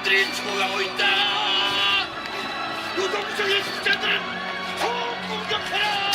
백성들이 죽어가고 있다. 노동성의 숫자들은 더 공격해라.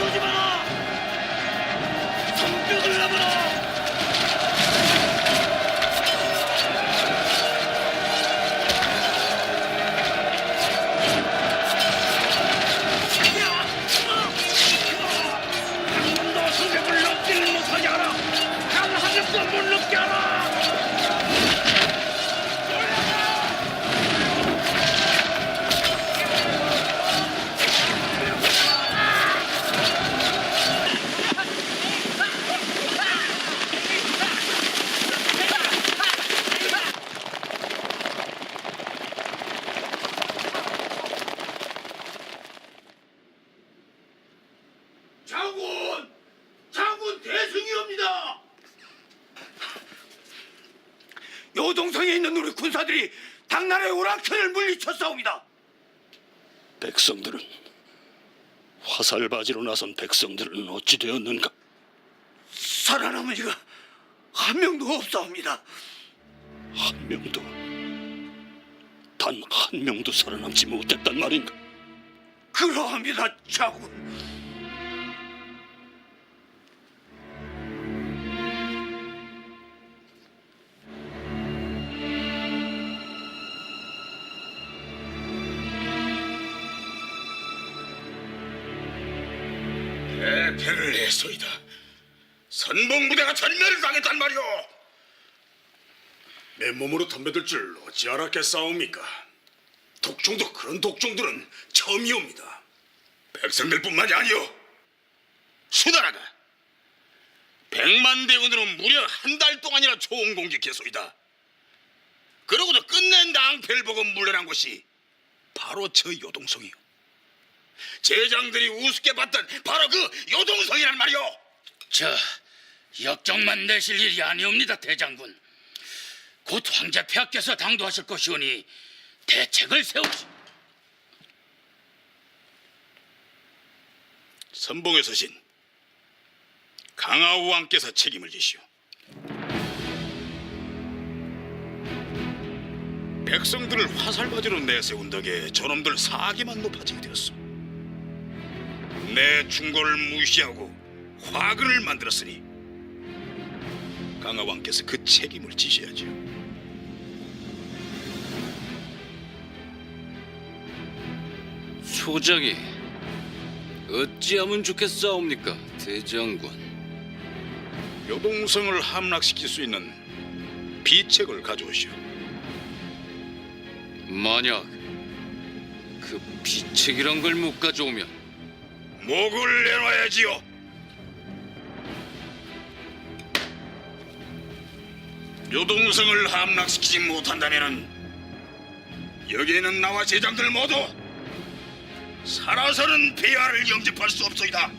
물러 요동성에 있는 우리 군사들이 당나라의 오랑캐를 물리쳤사옵니다. 백성들은 화살바지로 나선 백성들은 어찌 되었는가? 살아남은 이가 한 명도 없사옵니다. 한 명도 단 한 명도 살아남지 못했단 말인가? 그러합니다, 장군. 대패를 했소이다. 선봉부대가 전멸을 당했단 말이오. 내 몸으로 덤벼들 줄 어찌 알았겠사옵니까? 독종도 그런 독종들은 처음이옵니다. 백성들뿐만이 아니오. 수나라가 백만 대군으로 무려 한 달 동안이나 초원 공격했소이다. 그러고도 끝낸 낭패를 보고 물러난 곳이 바로 저 요동성이요. 제장들이 우습게 봤던 바로 그 요동성이란 말이오. 저 역정만 내실 일이 아니옵니다 대장군 곧 황제 폐하께서 당도하실 것이오니 대책을 세우시 선봉에 서신 강하우 왕께서 책임을 지시오. 백성들을 화살바지로 내세운 덕에 저놈들 사기만 높아지게 되었소. 내 충고를 무시하고 화근을 만들었으니 강하 왕께서 그 책임을 지셔야죠. 소장이 어찌하면 좋겠사옵니까, 대장군? 요동성을 함락시킬 수 있는 비책을 가져오시오. 만약 그 비책이란 걸 못 가져오면 목을 내놔야지요. 요동성을 함락시키지 못한다면은 여기에는 나와 제장들 모두 살아서는 폐하를 영접할 수 없소이다.